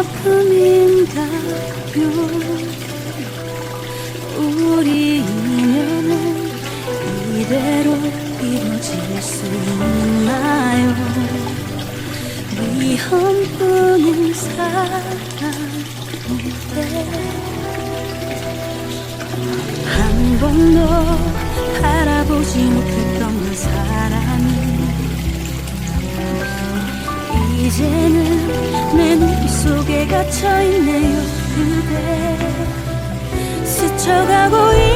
아픔인가요? 우리 인연은 이대로 이루어질 수 있나요? 위험뿐인 사랑인데 한 번도 바라보지 못했던 그 사람이 이제는 내 갇혀있네요 그대. 스쳐가고 있어